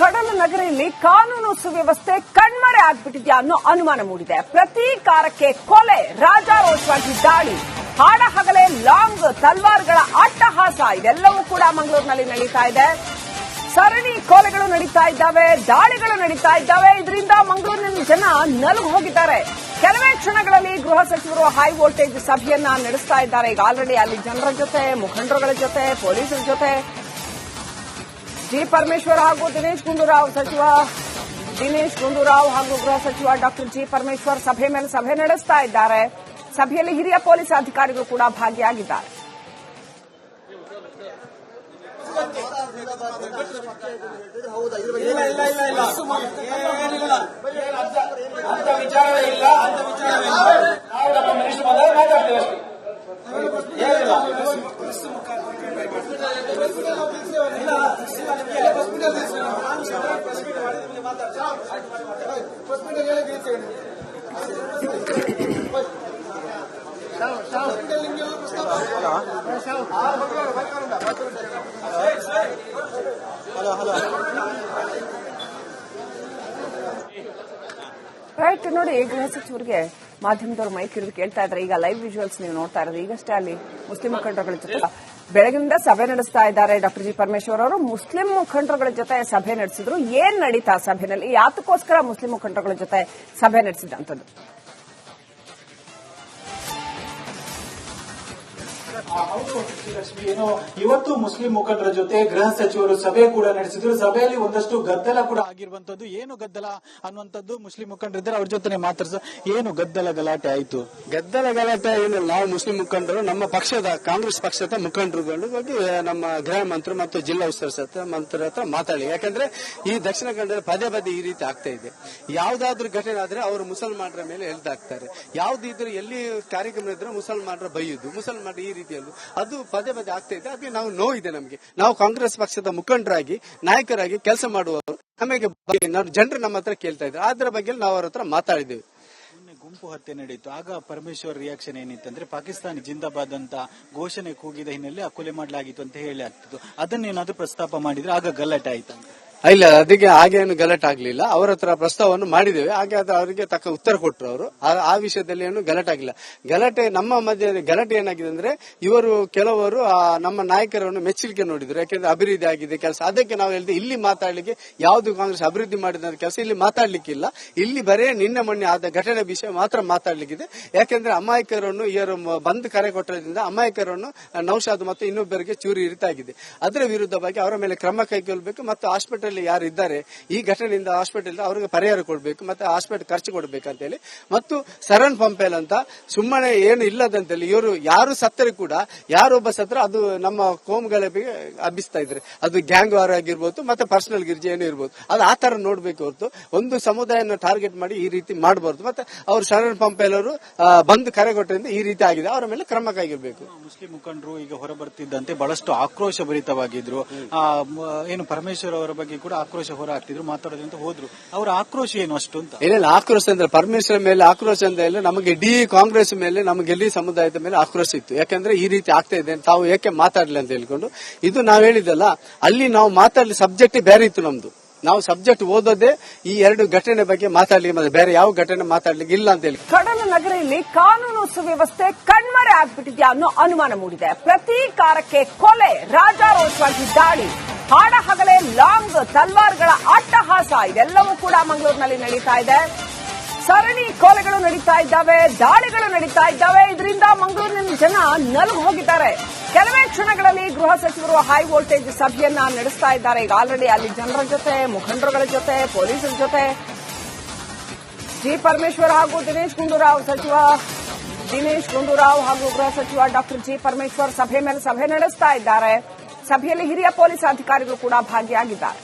ಕಡಲು ನಗರಿಯಲ್ಲಿ ಕಾನೂನು ಸುವ್ಯವಸ್ಥೆ ಕಣ್ಮರೆ ಆಗ್ಬಿಟ್ಟಿದ್ಯಾ ಅನ್ನೋ ಅನುಮಾನ ಮೂಡಿದೆ. ಪ್ರತೀಕಾರಕ್ಕೆ ಕೊಲೆ, ರಾಜಾರೋಷವಾಗಿ ದಾಳಿ ಹಾಡ ಹಗಲೇ ಲಾಂಗ್ ತಲ್ವಾರ್ಗಳ ಅಟ್ಟಹಾಸ ಇದೆಲ್ಲವೂ ಕೂಡ ಮಂಗಳೂರಿನಲ್ಲಿ ನಡೀತಾ ಇದೆ. ಸರಣಿ ಕೊಲೆಗಳು ನಡೀತಾ ಇದ್ದಾವೆ, ದಾಳಿಗಳು ನಡೀತಾ ಇದ್ದಾವೆ. ಇದರಿಂದ ಮಂಗಳೂರಿನ ಜನ ನಲುಗು ಹೋಗಿದ್ದಾರೆ. ಕೆಲವೇ ಕ್ಷಣಗಳಲ್ಲಿ ಗೃಹ ಸಚಿವರು ಹೈ ವೋಲ್ಟೇಜ್ ಸಭೆಯನ್ನ ನಡೆಸ್ತಾ ಇದ್ದಾರೆ. ಈಗ ಆಲ್ರೆಡಿ ಅಲ್ಲಿ ಜನರ ಜೊತೆ, ಮುಖಂಡರುಗಳ ಜೊತೆ, ಪೊಲೀಸರ ಜೊತೆ ಜಿ ಪರಮೇಶ್ವರ್ ಹಾಗೂ ದಿನೇಶ್ ಗುಂಡೂರಾವ್ ಸಚಿವ, ದಿನೇಶ್ ಗುಂಡೂರಾವ್ ಹಾಗೂ ಗೃಹ ಸಚಿವ ಡಾಕ್ಟರ್ ಜಿ ಪರಮೇಶ್ವರ್ ಸಭೆ ಮೇಲೆ ಸಭೆ ನಡೆಸ್ತಾ ಇದ್ದಾರೆ. ಸಭೆಯಲ್ಲಿ ಹಿರಿಯ ಪೊಲೀಸ್ ಅಧಿಕಾರಿಗಳು ಕೂಡ ಭಾಗಿಯಾಗಿದ್ದಾರೆ. ಇಲ್ಲ. ರೈಟ್ ನೋಡಿ ಗೃಹ ಸಚಿವರಿಗೆ ಮಾಧ್ಯಮದವರು ಮೈಕ್ ಇರೋದು ಕೇಳ್ತಾ ಇದ್ದಾರೆ ಈಗ ಲೈವ್ ವಿಜುವಲ್ಸ್ ನೀವು ನೋಡ್ತಾ ಇರೋದು ಈಗಷ್ಟೇ ಅಲ್ಲಿ ಮುಸ್ಲಿಂ ಮುಖಂಡರುಗಳ ಜೊತೆ ಬೆಳಗಿನಿಂದ ಸಭೆ ನಡೆಸ್ತಾ ಇದ್ದಾರೆ ಡಾಕ್ಟರ್ ಜಿ ಪರಮೇಶ್ವರ್ ಅವರು. ಮುಸ್ಲಿಂ ಮುಖಂಡರುಗಳ ಜೊತೆ ಸಭೆ ನಡೆಸಿದ್ರು. ಏನ್ ನಡೀತಾ ಸಭೆನಲ್ಲಿ? ಯಾತಕ್ಕೋಸ್ಕರ ಮುಸ್ಲಿಂ ಮುಖಂಡರುಗಳ ಜೊತೆ ಸಭೆ ನಡೆಸಿದಂಥದ್ದು ಏನು ಇವತ್ತು ಮುಸ್ಲಿಂ ಮುಖಂಡರ ಜೊತೆ ಗೃಹ ಸಚಿವರು ಸಭೆ ಕೂಡ ನಡೆಸಿದ್ರು. ಸಭೆಯಲ್ಲಿ ಒಂದಷ್ಟು ಗದ್ದಲ ಕೂಡ ಆಗಿರುವಂತದ್ದು. ಏನು ಗದ್ದಲ ಅನ್ನುವಂಥದ್ದು ಮುಸ್ಲಿಂ ಮುಖಂಡರಿದ್ದಾರೆ. ಅವ್ರ ಜೊತೆ ಮಾತಾಡ್ಸ. ಏನು ಗದ್ದಲ ಗಲಾಟೆ ಆಯ್ತು? ಗದ್ದಲ ಗಲಾಟೆ ಏನು ನಾವು ಮುಸ್ಲಿಂ ಮುಖಂಡರು, ನಮ್ಮ ಪಕ್ಷದ, ಕಾಂಗ್ರೆಸ್ ಪಕ್ಷದ ಮುಖಂಡರುಗಳು ಹೋಗಿ ನಮ್ಮ ಗೃಹ ಮಂತ್ರಿ ಮತ್ತು ಜಿಲ್ಲಾ ಉಸ್ತುವಾರಿ ಮಂತ್ರಿ ಹತ್ರ ಮಾತಾಡಿ. ಯಾಕಂದ್ರೆ ಈ ದಕ್ಷಿಣ ಕನ್ನಡ ಪದೇ ಪದೇ ಈ ರೀತಿ ಆಗ್ತಾ ಇದೆ. ಯಾವ್ದಾದ್ರೂ ಘಟನೆ ಆದ್ರೆ ಅವರು ಮುಸಲ್ಮಾನರ ಮೇಲೆ ಎಳ್ದಾಕ್ತಾರೆ ಯಾವ್ದಿದ್ರು ಎಲ್ಲಿ ಕಾರ್ಯಕ್ರಮ ಇದ್ರೆ ಮುಸಲ್ಮಾನರ ಬೈಯುದು. ಮುಸಲ್ಮಾನರು ಈ ಅದು ಪದೇ ಪದೇ ಆಗ್ತಾ ಇದೆ. ಅದೇ ನಾವು ನೋವಿದೆ ನಮಗೆ. ನಾವು ಕಾಂಗ್ರೆಸ್ ಪಕ್ಷದ ಮುಖಂಡರಾಗಿ, ನಾಯಕರಾಗಿ ಕೆಲಸ ಮಾಡುವವರು ನಮಗೆ ಜನರು ನಮ್ಮ ಹತ್ರ ಕೇಳ್ತಾ ಇದ್ರು ಅದರ ಬಗ್ಗೆ ನಾವು ಅವ್ರ ಹತ್ರ ಮಾತಾಡಿದ್ದೇವೆ. ಗುಂಪು ಹತ್ಯೆ ನಡೆಯಿತು ಆಗ ಪರಮೇಶ್ವರ್ ರಿಯಾಕ್ಷನ್ ಏನಿತ್ತು ಅಂದ್ರೆ, ಪಾಕಿಸ್ತಾನ ಜಿಂದಾಬಾದ್ ಅಂತ ಘೋಷಣೆ ಕೂಗಿದ ಹಿನ್ನೆಲೆ ಕೊಲೆ ಮಾಡಲಾಗಿತ್ತು ಅಂತ ಹೇಳಿ ಆಗ್ತಿತ್ತು ಅದನ್ನೇನಾದ್ರೂ ಪ್ರಸ್ತಾಪ ಮಾಡಿದ್ರೆ ಆಗ ಗಲಾಟೆ ಆಯ್ತು ಇಲ್ಲ, ಅದಕ್ಕೆ ಹಾಗೇನು ಗಲಾಟೆ ಆಗ್ಲಿಲ್ಲ. ಅವರ ಹತ್ರ ಪ್ರಸ್ತಾವವನ್ನು ಮಾಡಿದ್ದೇವೆ. ಹಾಗೆ ಅದು ಅವರಿಗೆ ತಕ್ಕ ಉತ್ತರ ಕೊಟ್ಟರು ಅವರು. ಆ- ವಿಷಯದಲ್ಲಿ ಏನು ಗಲಾಟೆ ಆಗಿಲ್ಲ ಗಲಾಟೆ ನಮ್ಮ ಮಧ್ಯ ಗಲಾಟೆ ಏನಾಗಿದೆ ಅಂದ್ರೆ ಇವರು ಕೆಲವರು ನಮ್ಮ ನಾಯಕರನ್ನು ಮೆಚ್ಚಲಿಕ್ಕೆ ನೋಡಿದ್ರು. ಯಾಕೆಂದ್ರೆ ಅಭಿವೃದ್ಧಿ ಆಗಿದೆ ಕೆಲಸ. ಅದಕ್ಕೆ ನಾವು ಹೇಳಿದೆ, ಇಲ್ಲಿ ಮಾತಾಡ್ಲಿಕ್ಕೆ ಯಾವುದು ಕಾಂಗ್ರೆಸ್ ಅಭಿವೃದ್ಧಿ ಮಾಡಿದ ಕೆಲಸ ಇಲ್ಲಿ ಮಾತಾಡ್ಲಿಕ್ಕಿಲ್ಲ. ಇಲ್ಲಿ ಬರೇ ನಿನ್ನೆ ಮೊನ್ನೆ ಆದ ಘಟನೆ ವಿಷಯ ಮಾತ್ರ ಮಾತಾಡ್ಲಿಕ್ಕಿದೆ. ಯಾಕೆಂದ್ರೆ ಅಮಾಯಕರನ್ನು ಇವರು ಬಂದ್ ಕರೆ ಕೊಟ್ಟರಿಂದ ಅಮಾಯಕರನ್ನು ನೌಶಾದ್ ಮತ್ತು ಇನ್ನೊಬ್ಬರಿಗೆ ಚೂರಿ ಇರಿತಾಗಿದೆ. ಅದರ ವಿರುದ್ಧವಾಗಿ ಅವರ ಮೇಲೆ ಕ್ರಮ ಕೈಗೊಳ್ಳಬೇಕು ಮತ್ತು ಹಾಸ್ಪಿಟಲ್ ಯಾರು ಇದ್ದಾರೆ, ಈ ಘಟನೆಯಿಂದ ಹಾಸ್ಪಿಟಲ್ ಅವರಿಗೆ ಪರಿಹಾರ ಕೊಡಬೇಕು, ಮತ್ತೆ ಹಾಸ್ಪಿಟಲ್ ಖರ್ಚು ಕೊಡಬೇಕಂತ ಹೇಳಿ. ಮತ್ತು ಸರನ್ ಪಂಪೇಲ್ ಅಂತ, ಸುಮ್ಮನೆ ಏನು ಇಲ್ಲದಂತೇಳಿ ಇವರು ಯಾರು ಸತ್ತರೆ ಕೂಡ, ಯಾರೊಬ್ಬ ಸತ್ರ ಅದು ನಮ್ಮ ಕೋಮುಗಳಿಗೆ ಹಬ್ಬಿಸ್ತಾ ಇದ್ದಾರೆ. ಅದು ಗ್ಯಾಂಗ್ ವಾರ್ ಆಗಿರ್ಬೋದು, ಮತ್ತೆ ಪರ್ಸನಲ್ ಗಿರ್ಜಿ ಏನೂ ಇರ್ಬೋದು. ಅದು ಆ ತರ ನೋಡ್ಬೇಕು ಹೊರತು, ಒಂದು ಸಮುದಾಯನ ಟಾರ್ಗೆಟ್ ಮಾಡಿ ಈ ರೀತಿ ಮಾಡಬಾರ್ದು. ಮತ್ತೆ ಅವರು ಶರಣ್ ಪಂಪೇಲ್ ಅವರು ಬಂದು ಕರೆ ಕೊಟ್ಟರಿಂದ ಈ ರೀತಿ ಆಗಿದೆ. ಅವರ ಮೇಲೆ ಕ್ರಮ ಕೈಗೊಳ್ಳಬೇಕು ಮುಸ್ಲಿಂ ಮುಖಂಡರು ಈಗ ಹೊರಬರ್ತಿದ್ದಂತೆ ಬಹಳಷ್ಟು ಆಕ್ರೋಶ ಭರಿತವಾಗಿದ್ರು. ಏನು ಪರಮೇಶ್ವರ್ ಅವರ ಬಗ್ಗೆ ಕೂಡ ಆಕ್ರೋಶ ಹೊರ ಹಾಕ್ತಿದ್ರು ಮಾತಾಡೋದ್ರಿಂದ ಹೋದ್ರು. ಅವರ ಆಕ್ರೋಶ ಏನು ಅಷ್ಟು ಅಂತ? ಏನಿಲ್ಲ ಆಕ್ರೋಶ ಅಂದ್ರೆ ಪರಮೇಶ್ವರ ಮೇಲೆ ಆಕ್ರೋಶ ಅಂತ ಇಲ್ಲ ನಮಗೆ ಇಡೀ ಕಾಂಗ್ರೆಸ್ ಮೇಲೆ ನಮಗೆ ಎಲ್ಲಿ ಸಮುದಾಯದ ಮೇಲೆ ಆಕ್ರೋಶ ಇತ್ತು. ಯಾಕಂದ್ರೆ ಈ ರೀತಿ ಆಗ್ತಾ ಇದೆ ತಾವು ಏಕೆ ಮಾತಾಡ್ಲಿ ಅಂತ ಹೇಳ್ಕೊಂಡು ಇದು ನಾವ್ ಹೇಳಿದಲ್ಲ ಅಲ್ಲಿ ನಾವು ಮಾತಾಡ್ಲಿ ಸಬ್ಜೆಕ್ಟ್ ಬೇರೆ ಇತ್ತು ನಮ್ದು. ನಾವು ಸಬ್ಜೆಕ್ಟ್ ಓದೋದೇ ಈ ಎರಡು ಘಟನೆ ಬಗ್ಗೆ ಮಾತಾಡ್ಲಿಕ್ಕೆ ಮತ್ತೆ ಬೇರೆ ಯಾವ ಘಟನೆ ಮಾತಾಡ್ಲಿಕ್ಕೆ ಇಲ್ಲ ಅಂತ ಹೇಳಿ ಕಡಲ ನಗರಿಯಲ್ಲಿ ಕಾನೂನು ಸುವ್ಯವಸ್ಥೆ ಕಣ್ಮರೆ ಆಗ್ಬಿಟ್ಟಿದ್ಯಾ ಅನ್ನೋ ಅನುಮಾನ ಮೂಡಿದೆ. ಪ್ರತೀಕಾರಕ್ಕೆ ಕೊಲೆ ರಾಜಾರೋಷವಾಗಿ ದಾಳಿ. ಹಾಡ ಹಗಲೇ ಲಾಂಗ್ ತಲ್ವಾರ್ಗಳ ಅಟ್ಟಹಾಸ. ಇದೆಲ್ಲವೂ ಕೂಡ ಮಂಗಳೂರಿನಲ್ಲಿ ನಡೀತಾ ಇದೆ. ಸರಣಿ ಕೊಲೆಗಳು ನಡೀತಾ ಇದ್ದಾವೆ, ದಾಳಿಗಳು ನಡೀತಾ ಇದ್ದಾವೆ. ಇದರಿಂದ ಮಂಗಳೂರಿನ ಜನ ನಲುಗು ಹೋಗಿದ್ದಾರೆ. ಕೆಲವೇ ಕ್ಷಣಗಳಲ್ಲಿ ಗೃಹ ಸಚಿವರು ಹೈ ವೋಲ್ಟೇಜ್ ಸಭೆಯನ್ನ ನಡೆಸ್ತಾ ಇದ್ದಾರೆ. ಈಗ ಆಲ್ರೆಡಿ ಅಲ್ಲಿ ಜನರ ಜೊತೆ, ಮುಖಂಡರುಗಳ ಜೊತೆ, ಪೊಲೀಸರ ಜೊತೆ. ಜಿ ಪರಮೇಶ್ವರ್ ಹಾಗೂ ದಿನೇಶ್ ಗುಂಡೂರಾವ್ ಸಚಿವ, ದಿನೇಶ್ ಗುಂಡೂರಾವ್ ಹಾಗೂ ಗೃಹ ಸಚಿವ ಡಾಕ್ಟರ್ ಜಿ ಪರಮೇಶ್ವರ್ ಸಭೆ ಮೇಲೆ ಸಭೆ ನಡೆಸ್ತಾ ಇದ್ದಾರೆ. ಸಭೆಯಲ್ಲಿ ಹಿರಿಯ ಪೊಲೀಸ್ ಅಧಿಕಾರಿಗಳು ಕೂಡ ಭಾಗಿಯಾಗಿದ್ದಾರೆ.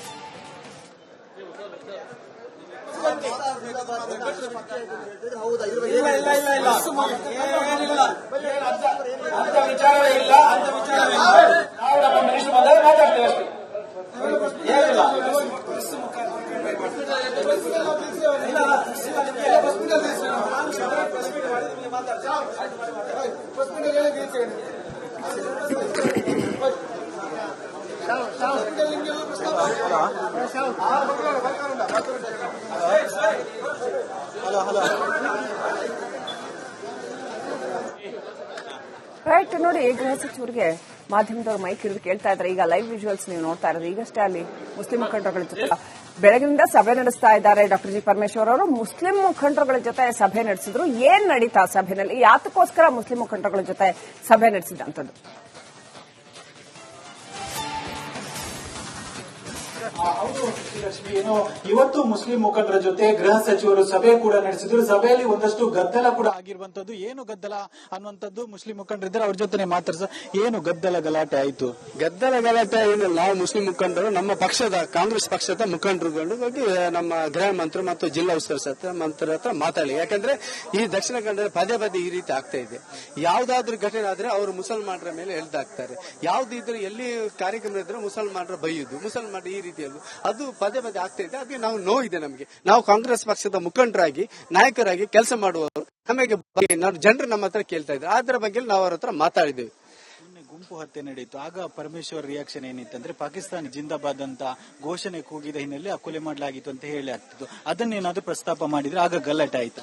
ಇಲ್ಲ ಅಂತ ವಿಚಾರವೇ ಇಲ್ಲ ನಾವು ನಮ್ಮ ಮಿನಿಸ್ಟರ್ ಬಂದಾಗ ಮಾತಾಡ್ತೇವೆ ಅಷ್ಟೇ ಏನಿಲ್ಲ ಹಲೋ ರೈಟ್ ನೋಡಿ ಗೃಹ ಸಚಿವರಿಗೆ ಮಾಧ್ಯಮದವರು ಮೈಕ್ ಇರೋದು ಕೇಳ್ತಾ ಇದ್ದಾರೆ ಈಗ ಲೈವ್ ವಿಜುವಲ್ಸ್ ನೀವು ನೋಡ್ತಾ ಇರೋದು. ಈಗಷ್ಟೇ ಅಲ್ಲಿ ಮುಸ್ಲಿಂ ಮುಖಂಡರುಗಳ ಜೊತೆ ಬೆಳಗಿನಿಂದ ಸಭೆ ನಡೆಸ್ತಾ ಇದ್ದಾರೆ ಡಾಕ್ಟರ್ ಜಿ. ಪರಮೇಶ್ವರ್ ಅವರು. ಮುಸ್ಲಿಂ ಮುಖಂಡರುಗಳ ಜೊತೆ ಸಭೆ ನಡೆಸಿದ್ರು. ಏನ್ ನಡೀತಾ ಸಭೆನಲ್ಲಿ? ಯಾತಕ್ಕೋಸ್ಕರ ಮುಸ್ಲಿಂ ಮುಖಂಡರುಗಳ ಜೊತೆ ಸಭೆ ನಡೆಸಿದಂತದ್ದು ಹೌದು ಶ್ರೀಲಕ್ಷ್ಮಿ ಏನು ಇವತ್ತು ಮುಸ್ಲಿಂ ಮುಖಂಡರ ಜೊತೆ ಗೃಹ ಸಚಿವರು ಸಭೆ ಕೂಡ ನಡೆಸಿದ್ರು. ಸಭೆಯಲ್ಲಿ ಒಂದಷ್ಟು ಗದ್ದಲ ಕೂಡ ಆಗಿರುವಂತದ್ದು. ಏನು ಗದ್ದಲ ಅನ್ನುವಂಥದ್ದು ಮುಸ್ಲಿಂ ಮುಖಂಡರಿದ್ದಾರೆ. ಅವ್ರ ಜೊತೆ ಮಾತಾಡ್ಸ. ಏನು ಗದ್ದಲ ಗಲಾಟೆ ಆಯ್ತು? ಗದ್ದಲ ಗಲಾಟೆ ಏನಿಲ್ಲ. ನಾವು ಮುಸ್ಲಿಂ ಮುಖಂಡರು, ನಮ್ಮ ಪಕ್ಷದ, ಕಾಂಗ್ರೆಸ್ ಪಕ್ಷದ ಮುಖಂಡರುಗಳು ಬಗ್ಗೆ ನಮ್ಮ ಗೃಹ ಮಂತ್ರಿ ಮತ್ತು ಜಿಲ್ಲಾ ಉಸ್ತುವಾರಿ ಮಂತ್ರಿ ಹತ್ರ ಮಾತಾಡಿ. ಯಾಕಂದ್ರೆ ಈ ದಕ್ಷಿಣ ಕನ್ನಡ ಪದೇ ಪದೇ ಈ ರೀತಿ ಆಗ್ತಾ ಇದೆ. ಯಾವ್ದಾದ್ರು ಘಟನೆ ಆದ್ರೆ ಅವರು ಮುಸಲ್ಮಾನರ ಮೇಲೆ ಎಳ್ದಾಕ್ತಾರೆ ಯಾವ್ದಿದ್ರು ಎಲ್ಲಿ ಕಾರ್ಯಕ್ರಮ ಇದ್ರೆ ಮುಸಲ್ಮಾನರ ಬೈಯುದು. ಮುಸಲ್ಮಾನರು ಈ ರೀತಿಯದ್ದು ಅದು ಪದೇ ಪದೇ ಆಗ್ತಾ ಇದೆ. ಅದಕ್ಕೆ ನಾವು ನೋವಿದೆ ನಮಗೆ. ನಾವು ಕಾಂಗ್ರೆಸ್ ಪಕ್ಷದ ಮುಖಂಡರಾಗಿ, ನಾಯಕರಾಗಿ ಕೆಲಸ ಮಾಡುವವರು, ನಮಗೆ ಜನರು ನಮ್ಮ ಹತ್ರ ಕೇಳ್ತಾ ಇದ್ದಾರೆ ಅದರ ಬಗ್ಗೆ ನಾವು ಅವ್ರ ಹತ್ರ ಮಾತಾಡಿದ್ದೇವೆ. ಗುಂಪು ಹತ್ಯೆ ನಡೆಯಿತು ಆಗ ಪರಮೇಶ್ವರ್ ರಿಯಾಕ್ಷನ್ ಏನಿತ್ತಂದ್ರೆ ಪಾಕಿಸ್ತಾನ ಜಿಂದಾಬಾದ್ ಅಂತ ಘೋಷಣೆ ಕೂಗಿದ ಹಿನ್ನೆಲೆ ಕೊಲೆ ಮಾಡಲಾಗಿತ್ತು ಅಂತ ಹೇಳಿ ಆಗ್ತಿತ್ತು ಅದನ್ನೇನಾದ್ರೂ ಪ್ರಸ್ತಾಪ ಮಾಡಿದ್ರೆ ಆಗ ಗಲಾಟೆ ಆಯ್ತಾ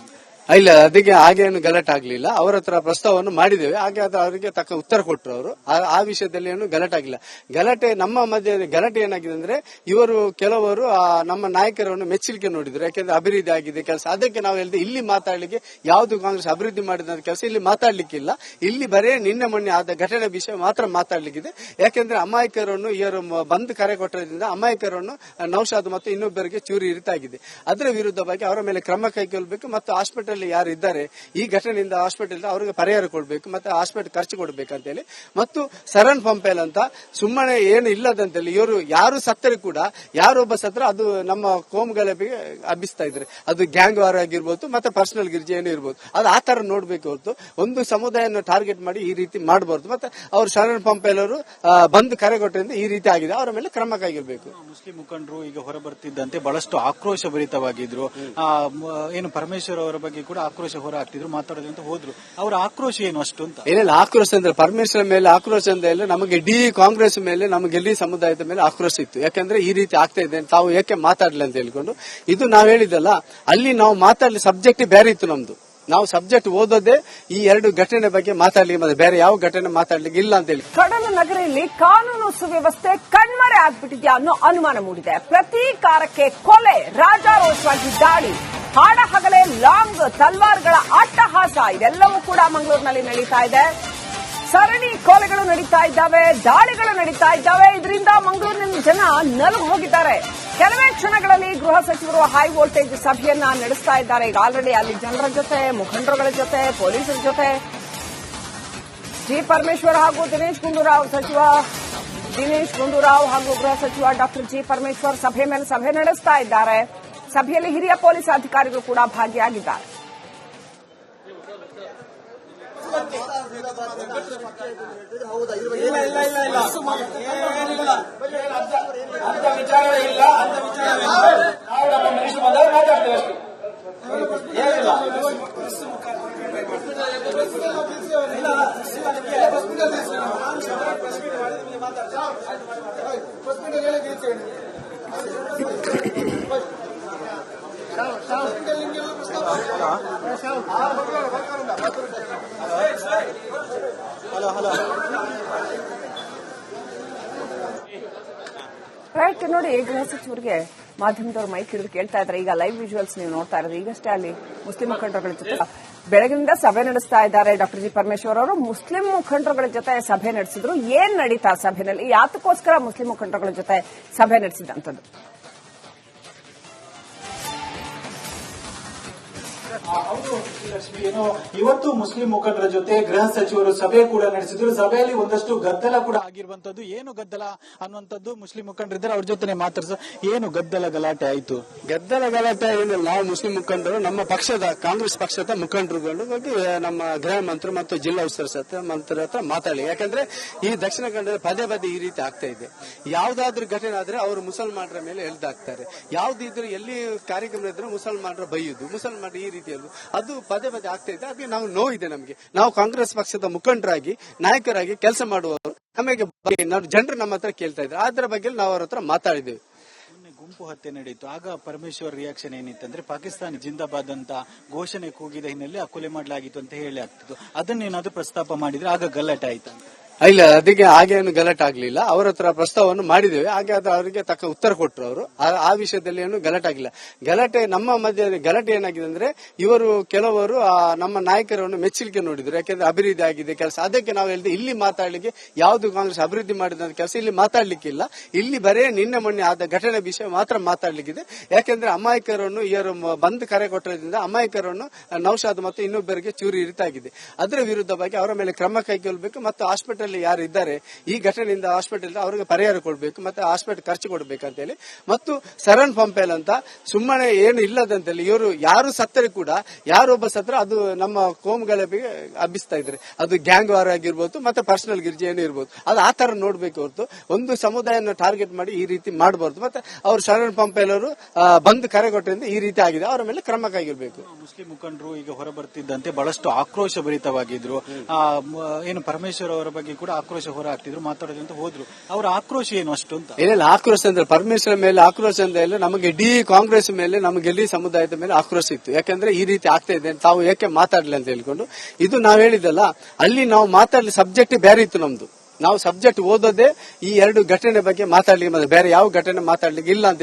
ಇಲ್ಲ, ಅದಕ್ಕೆ ಹಾಗೇನು ಗಲಾಟೆ ಆಗ್ಲಿಲ್ಲ. ಅವರ ಹತ್ರ ಪ್ರಸ್ತಾವವನ್ನು ಮಾಡಿದ್ದೇವೆ. ಹಾಗೆ ಅದು ಅವರಿಗೆ ತಕ್ಕ ಉತ್ತರ ಕೊಟ್ಟರು ಅವರು. ಆ- ವಿಷಯದಲ್ಲಿ ಏನು ಗಲಾಟೆ ಆಗಿಲ್ಲ ಗಲಾಟೆ ನಮ್ಮ ಮಧ್ಯೆ ಗಲಾಟೆ ಏನಾಗಿದೆ ಅಂದ್ರೆ, ಇವರು ಕೆಲವರು ನಮ್ಮ ನಾಯಕರನ್ನು ಮೆಚ್ಚಲಿಕ್ಕೆ ನೋಡಿದ್ರು. ಯಾಕೆಂದ್ರೆ ಅಭಿವೃದ್ಧಿ ಆಗಿದೆ ಕೆಲಸ. ಅದಕ್ಕೆ ನಾವು ಹೇಳಿದ್ರೆ ಇಲ್ಲಿ ಮಾತಾಡ್ಲಿಕ್ಕೆ ಯಾವುದು ಕಾಂಗ್ರೆಸ್ ಅಭಿವೃದ್ಧಿ ಮಾಡಿದ ಕೆಲಸ ಇಲ್ಲಿ ಮಾತಾಡ್ಲಿಕ್ಕಿಲ್ಲ. ಇಲ್ಲಿ ಬರೇ ನಿನ್ನೆ ಮೊನ್ನೆ ಆದ ಘಟನೆ ವಿಷಯ ಮಾತ್ರ ಮಾತಾಡ್ಲಿಕ್ಕಿದೆ. ಯಾಕೆಂದ್ರೆ ಅಮಾಯಕರನ್ನು ಇವರು ಬಂದ್ ಕರೆ ಕೊಟ್ಟರಿಂದ ಅಮಾಯಕರನ್ನು ನೌಶಾದ್ ಮತ್ತು ಇನ್ನೊಬ್ಬರಿಗೆ ಚೂರಿ ಇರಿತಾಗಿದೆ. ಅದರ ವಿರುದ್ಧವಾಗಿ ಅವರ ಮೇಲೆ ಕ್ರಮ ಕೈಗೊಳ್ಳಬೇಕು ಮತ್ತು ಹಾಸ್ಪಿಟಲ್ ಯಾರು ಇದ್ದಾರೆ ಈ ಘಟನೆಯಿಂದ ಹಾಸ್ಪಿಟಲ್ ಅವರಿಗೆ ಪರಿಹಾರ ಕೊಡಬೇಕು ಮತ್ತೆ ಹಾಸ್ಪಿಟಲ್ ಖರ್ಚು ಅಂತ ಹೇಳಿ ಮತ್ತು ಸರಣ್ ಪಂಪೇಲ್ ಅಂತ ಸುಮ್ಮನೆ ಏನು ಇಲ್ಲದಂತೇಳಿ ಇವರು ಯಾರು ಸತ್ತರೆ ಕೂಡ ಯಾರೊಬ್ಬ ಸತ್ರ ಅದು ನಮ್ಮ ಕೋಮ್ ಗಲಭೆಗೆ ಹಬ್ಬಿಸ್ತಾ ಇದ್ರೆ ಅದು ಗ್ಯಾಂಗ್ ವಾರ್ ಆಗಿರ್ಬೋದು ಮತ್ತೆ ಪರ್ಸನಲ್ ಗಿರ್ಜಿ ಏನೇ ಇರ್ಬೋದು. ಅದು ಆ ತರ ನೋಡ್ಬೇಕು ಹೊರತು ಒಂದು ಸಮುದಾಯನ ಟಾರ್ಗೆಟ್ ಮಾಡಿ ಈ ರೀತಿ ಮಾಡಬಾರ್ದು. ಮತ್ತೆ ಅವರು ಶರಣ್ ಪಂಪೇಲ್ ಅವರು ಬಂದು ಕರೆ ಕೊಟ್ಟರಿಂದ ಈ ರೀತಿ ಆಗಿದೆ. ಅವರ ಮೇಲೆ ಕ್ರಮ ಕೈಗೊಳ್ಳಬೇಕು ಮುಸ್ಲಿಂ ಮುಖಂಡರು ಈಗ ಹೊರಬರ್ತಿದ್ದಂತೆ ಬಹಳಷ್ಟು ಆಕ್ರೋಶ ಭರಿತವಾಗಿದ್ರು. ಏನು ಪರಮೇಶ್ವರ್ ಅವರ ಬಗ್ಗೆ ಕೂಡ ಆಕ್ರೋಶ ಹೊರ ಹಾಕ್ತಿದ್ರು ಮಾತಾಡೋದಂತ ಹೋದ್ರು. ಅವರ ಆಕ್ರೋಶ ಏನು ಅಷ್ಟು ಅಂತ? ಏನಿಲ್ಲ ಆಕ್ರೋಶ ಅಂದ್ರೆ ಪರಮೇಶ್ವರ ಮೇಲೆ ಆಕ್ರೋಶ ಅಂತ ಇಲ್ಲ ನಮಗೆ ಇಡೀ ಕಾಂಗ್ರೆಸ್ ಮೇಲೆ ನಮಗೆ ಇಡೀ ಸಮುದಾಯದ ಮೇಲೆ ಆಕ್ರೋಶ ಇತ್ತು. ಯಾಕಂದ್ರೆ ಈ ರೀತಿ ಆಗ್ತಾ ಇದೆ ತಾವು ಏಕೆ ಮಾತಾಡ್ಲಿ ಅಂತ ಹೇಳ್ಕೊಂಡು ಇದು ನಾವು ಹೇಳಿದಲ್ಲ ಅಲ್ಲಿ ನಾವು ಮಾತಾಡ್ಲಿ ಸಬ್ಜೆಕ್ಟ್ ಬೇರೆ ಇತ್ತು ನಮ್ದು. ನಾವು ಸಬ್ಜೆಕ್ಟ್ ಓದೋದೇ ಈ ಎರಡು ಘಟನೆ ಬಗ್ಗೆ ಮಾತಾಡ್ಲಿ ಮತ್ತೆ ಬೇರೆ ಯಾವ ಘಟನೆ ಮಾತಾಡ್ಲಿಕ್ಕೆ ಇಲ್ಲ ಅಂತ ಹೇಳಿ. ಕಡಲ ನಗರಿಯಲ್ಲಿ ಕಾನೂನು ಸುವ್ಯವಸ್ಥೆ ಕಣ್ಮರೆ ಆಗ್ಬಿಟ್ಟಿದ್ಯಾ ಅನ್ನೋ ಅನುಮಾನ ಮೂಡಿದೆ. ಪ್ರತೀಕಾರಕ್ಕೆ ಕೊಲೆ ರಾಜಾರೋಷವಾಗಿ ದಾಳಿ. ಹಾಡ ಹಗಲೇ ಲಾಂಗ್ ತಲ್ವಾರ್ಗಳ ಅಟ್ಟಹಾಸ. ಇದೆಲ್ಲವೂ ಕೂಡ ಮಂಗಳೂರಿನಲ್ಲಿ ನಡೀತಾ ಇದೆ. ಸರಣಿ ಕೋಲೆಗಳು ನಡೀತಾ ಇದ್ದಾವೆ, ದಾಳಿಗಳು ನಡೀತಾ ಇದ್ದಾವೆ. ಇದರಿಂದ ಮಂಗಳೂರಿನ ಜನ ನಲುಗು ಹೋಗಿದ್ದಾರೆ. ಕೆಲವೇ ಕ್ಷಣಗಳಲ್ಲಿ ಗೃಹ ಸಚಿವರು ಹೈ ವೋಲ್ಟೇಜ್ ಸಭೆಯನ್ನ ನಡೆಸ್ತಾ ಇದ್ದಾರೆ. ಈಗ ಆಲ್ರೆಡಿ ಅಲ್ಲಿ ಜನರ ಜೊತೆ, ಮುಖಂಡರುಗಳ ಜೊತೆ, ಪೊಲೀಸರ ಜೊತೆ. ಜಿ. ಪರಮೇಶ್ವರ್ ಹಾಗೂ ದಿನೇಶ್ ಗುಂಡೂರಾವ್ ಸಚಿವ, ದಿನೇಶ್ ಗುಂಡೂರಾವ್ ಹಾಗೂ ಗೃಹ ಸಚಿವ ಡಾಕ್ಟರ್ ಜಿ. ಪರಮೇಶ್ವರ್ ಸಭೆ ಮೇಲೆ ಸಭೆ ನಡೆಸ್ತಾ ಇದ್ದಾರೆ. ಸಭೆಯಲ್ಲಿ ಹಿರಿಯ ಪೊಲೀಸ್ ಅಧಿಕಾರಿಗಳು ಕೂಡ ಭಾಗಿಯಾಗಿದ್ದಾರೆ. ಇಲ್ಲ ಇಲ್ಲ ಇಲ್ಲ ಇಲ್ಲ ಏನಿಲ್ಲ ಅಂತ ಅಂತ ವಿಚಾರವೇ ಇಲ್ಲ ಅಂತ ವಿಚಾರವೇ ಇಲ್ಲ ನಾವು ನಮ್ಮ ಮಿನಿಸ್ಟರ್ ಬಂದಾಗ ಮಾತಾಡ್ತೇವೆ ಅಷ್ಟೇ ಹಲೋ ರೈಟ್ ನೋಡಿ ಗೃಹ ಸಚಿವರಿಗೆ ಮಾಧ್ಯಮದವ್ರು ಮೈಕ್ ಹಿಡಿದು ಕೇಳ್ತಾ ಇದ್ದಾರೆ ಈಗ ಲೈವ್ ವಿಜುವಲ್ಸ್ ನೀವು ನೋಡ್ತಾ ಇರೋದು. ಈಗಷ್ಟೇ ಅಲ್ಲಿ ಮುಸ್ಲಿಂ ಮುಖಂಡರುಗಳ ಜೊತೆ ಬೆಳಗಿನಿಂದ ಸಭೆ ನಡೆಸ್ತಾ ಇದ್ದಾರೆ ಡಾಕ್ಟರ್ ಜಿ. ಪರಮೇಶ್ವರ್ ಅವರು. ಮುಸ್ಲಿಂ ಮುಖಂಡರುಗಳ ಜೊತೆ ಸಭೆ ನಡೆಸಿದ್ರು. ಏನ್ ನಡೀತಾ ಸಭೆನಲ್ಲಿ? ಯಾತಕ್ಕೋಸ್ಕರ ಮುಸ್ಲಿಂ ಮುಖಂಡರುಗಳ ಜೊತೆ ಸಭೆ ನಡೆಸಿದಂತದ್ದು ಹೌದು, ಲಕ್ಷ್ಮಿ. ಏನು, ಇವತ್ತು ಮುಸ್ಲಿಂ ಮುಖಂಡರ ಜೊತೆ ಗೃಹ ಸಚಿವರು ಸಭೆ ಕೂಡ ನಡೆಸಿದ್ರು. ಸಭೆಯಲ್ಲಿ ಒಂದಷ್ಟು ಗದ್ದಲ ಕೂಡ ಆಗಿರುವಂತದ್ದು. ಏನು ಗದ್ದಲ ಅನ್ನುವಂಥದ್ದು ಮುಸ್ಲಿಂ ಮುಖಂಡರಿದ್ದಾರೆ ಅವ್ರ ಜೊತೆ ಮಾತಾಡ್ಸ. ಏನು ಗದ್ದಲ ಗಲಾಟೆ ಆಯ್ತು? ಗದ್ದಲ ಗಲಾಟೆ ಏನಿಲ್ಲ. ನಾವು ಮುಸ್ಲಿಂ ಮುಖಂಡರು, ನಮ್ಮ ಪಕ್ಷದ, ಕಾಂಗ್ರೆಸ್ ಪಕ್ಷದ ಮುಖಂಡರುಗಳು ನಮ್ಮ ಗೃಹ ಮಂತ್ರಿ ಮತ್ತು ಜಿಲ್ಲಾ ಉಸ್ತುವಾರಿ ಮಂತ್ರಿ ಹತ್ರ ಮಾತಾಡಿ ಯಾಕಂದ್ರೆ ಈ ದಕ್ಷಿಣ ಕನ್ನಡ ಪದೇ ಪದೇ ಈ ರೀತಿ ಆಗ್ತಾ ಇದೆ. ಯಾವ್ದಾದ್ರು ಘಟನೆ ಆದ್ರೆ ಅವರು ಮುಸಲ್ಮಾನರ ಮೇಲೆ ಎಳ್ದಾಗ್ತಾರೆ ಯಾವ್ದಿದ್ರು ಎಲ್ಲಿ ಕಾರ್ಯಕ್ರಮ ಇದ್ರೆ ಮುಸಲ್ಮಾನರ ಬೈಯುದು. ಮುಸಲ್ಮಾನ ಈ ಅದು ಪದೇ ಪದೇ ಆಗ್ತಾ ಇದೆ. ಅದಕ್ಕೆ ನಾವು ನೋವಿದೆ ನಮಗೆ. ನಾವು ಕಾಂಗ್ರೆಸ್ ಪಕ್ಷದ ಮುಖಂಡರಾಗಿ, ನಾಯಕರಾಗಿ ಕೆಲಸ ಮಾಡುವವರು ನಮಗೆ ಜನರು ನಮ್ಮ ಹತ್ರ ಕೇಳ್ತಾ ಇದ್ದಾರೆ. ಅದರ ಬಗ್ಗೆ ನಾವು ಅವ್ರ ಹತ್ರ ಗುಂಪು ಹತ್ಯೆ ನಡೆಯಿತು ಆಗ ಪರಮೇಶ್ವರ್ ರಿಯಾಕ್ಷನ್ ಏನಿತ್ತಂದ್ರೆ ಪಾಕಿಸ್ತಾನ ಜಿಂದಾಬಾದ್ ಅಂತ ಘೋಷಣೆ ಕೂಗಿದ ಹಿನ್ನೆಲೆ ಕೊಲೆ ಮಾಡಲಾಗಿತ್ತು ಅಂತ ಹೇಳಿ ಆಗ್ತಿತ್ತು ಅದನ್ನೇನಾದ್ರೂ ಪ್ರಸ್ತಾಪ ಮಾಡಿದ್ರೆ ಆಗ ಗಲಾಟೆ ಆಯ್ತಾ ಇಲ್ಲ, ಅದಕ್ಕೆ ಹಾಗೇನು ಗಲಾಟೆ ಆಗ್ಲಿಲ್ಲ. ಅವರ ಹತ್ರ ಪ್ರಸ್ತಾವವನ್ನು ಮಾಡಿದ್ದೇವೆ. ಹಾಗೆ ಅದು ಅವರಿಗೆ ತಕ್ಕ ಉತ್ತರ ಕೊಟ್ಟರು ಅವರು. ಆ- ವಿಷಯದಲ್ಲಿ ಏನು ಗಲಾಟೆ ಆಗಿಲ್ಲ ಗಲಾಟೆ ನಮ್ಮ ಮಧ್ಯೆ, ಗಲಾಟೆ ಏನಾಗಿದೆ ಅಂದ್ರೆ, ಇವರು ಕೆಲವರು ನಮ್ಮ ನಾಯಕರನ್ನು ಮೆಚ್ಚಲಿಕ್ಕೆ ನೋಡಿದ್ರು. ಯಾಕೆಂದ್ರೆ ಅಭಿವೃದ್ಧಿ ಆಗಿದೆ ಕೆಲಸ. ಅದಕ್ಕೆ ನಾವು ಹೇಳಿದ್ರೆ ಇಲ್ಲಿ ಮಾತಾಡಲಿಕ್ಕೆ ಯಾವುದು ಕಾಂಗ್ರೆಸ್ ಅಭಿವೃದ್ಧಿ ಮಾಡಿದ ಕೆಲಸ ಇಲ್ಲಿ ಮಾತಾಡ್ಲಿಕ್ಕಿಲ್ಲ. ಇಲ್ಲಿ ಬರೇ ನಿನ್ನೆ ಮೊನ್ನೆ ಆದ ಘಟನೆ ವಿಷಯ ಮಾತ್ರ ಮಾತಾಡ್ಲಿಕ್ಕಿದೆ. ಯಾಕೆಂದ್ರೆ ಅಮಾಯಕರನ್ನು ಇವರು ಬಂದ್ ಕರೆ ಕೊಟ್ಟರೋದ್ರಿಂದ ಅಮಾಯಕರನ್ನು ನೌಶಾದ್ ಮತ್ತು ಇನ್ನೊಬ್ಬರಿಗೆ ಚೂರಿ ಇರಿತಾಗಿದೆ. ಅದರ ವಿರುದ್ಧವಾಗಿ ಅವರ ಮೇಲೆ ಕ್ರಮ ಕೈಗೊಳ್ಳಬೇಕು ಮತ್ತು ಹಾಸ್ಪಿಟಲ್ ಯಾರು ಇದ್ದಾರೆ, ಈ ಘಟನೆಯಿಂದ ಹಾಸ್ಪಿಟಲ್ ಅವರಿಗೆ ಪರಿಹಾರ ಕೊಡಬೇಕು, ಮತ್ತೆ ಹಾಸ್ಪಿಟಲ್ ಖರ್ಚು ಅಂತ ಹೇಳಿ ಮತ್ತು ಸರಣ್ ಪಂಪೇಲ್ ಅಂತ ಸುಮ್ಮನೆ ಏನು ಇಲ್ಲದಂತೇಳಿ, ಇವರು ಯಾರು ಸತ್ತರೆ ಕೂಡ ಯಾರೊಬ್ಬ ಸತ್ರ ಅದು ನಮ್ಮ ಕೋಮು ಗಲಭೆಗೆ ಹಬ್ಬಿಸ್ತಾ ಇದ್ದಾರೆ. ಅದು ಗ್ಯಾಂಗ್ ವಾರ್ ಆಗಿರ್ಬೋದು, ಮತ್ತೆ ಪರ್ಸನಲ್ ಗಿರ್ಜಿ ಏನೇ ಇರ್ಬೋದು. ಅದು ಆ ತರ ನೋಡ್ಬೇಕು ಹೊರತು, ಒಂದು ಸಮುದಾಯನ ಟಾರ್ಗೆಟ್ ಮಾಡಿ ಈ ರೀತಿ ಮಾಡಬಾರ್ದು. ಮತ್ತೆ ಅವರು ಶರಣ್ ಪಂಪೇಲ್ ಅವರು ಬಂದು ಕರೆ ಕೊಟ್ಟರಿಂದ ಈ ರೀತಿ ಆಗಿದೆ. ಅವರ ಮೇಲೆ ಕ್ರಮ ಮುಸ್ಲಿಂ ಮುಖಂಡರು ಈಗ ಹೊರಬರ್ತಿದ್ದಂತೆ ಬಹಳಷ್ಟು ಆಕ್ರೋಶ ಭರಿತವಾಗಿದ್ರು. ಏನು ಪರಮೇಶ್ವರ್ ಅವರ ಬಗ್ಗೆ ಕೂಡ ಆಕ್ರೋಶ ಹೊರ ಹಾಕ್ತಿದ್ರು ಮಾತಾಡೋದ್ರಿಂದ ಹೋದ್ರು. ಅವರ ಆಕ್ರೋಶ ಏನು ಅಷ್ಟು ಅಂತ? ಏನಿಲ್ಲ ಆಕ್ರೋಶ ಅಂದ್ರೆ ಪರಮೇಶ್ವರ ಮೇಲೆ ಆಕ್ರೋಶ ಅಂತ ಇಲ್ಲ ನಮಗೆ ಇಡೀ ಕಾಂಗ್ರೆಸ್ ಮೇಲೆ, ನಮಗೆ ಇಡೀ ಸಮುದಾಯದ ಮೇಲೆ ಆಕ್ರೋಶ ಇತ್ತು. ಯಾಕಂದ್ರೆ ಈ ರೀತಿ ಆಗ್ತಾ ಇದೆ ತಾವು ಏಕೆ ಮಾತಾಡ್ಲಿ ಅಂತ ಹೇಳ್ಕೊಂಡು, ಇದು ನಾವು ಹೇಳಿದಲ್ಲ ಅಲ್ಲಿ ನಾವು ಮಾತಾಡ್ಲಿ ಸಬ್ಜೆಕ್ಟ್ ಬೇರೆ ಇತ್ತು ನಮ್ದು. ನಾವು ಸಬ್ಜೆಕ್ಟ್ ಓದೋದೇ ಈ ಎರಡು ಘಟನೆ ಬಗ್ಗೆ ಮಾತಾಡ್ಲಿಕ್ಕೆ ಬೇರೆ ಯಾವ ಘಟನೆ ಮಾತಾಡ್ಲಿಕ್ಕೆ ಇಲ್ಲ ಅಂತ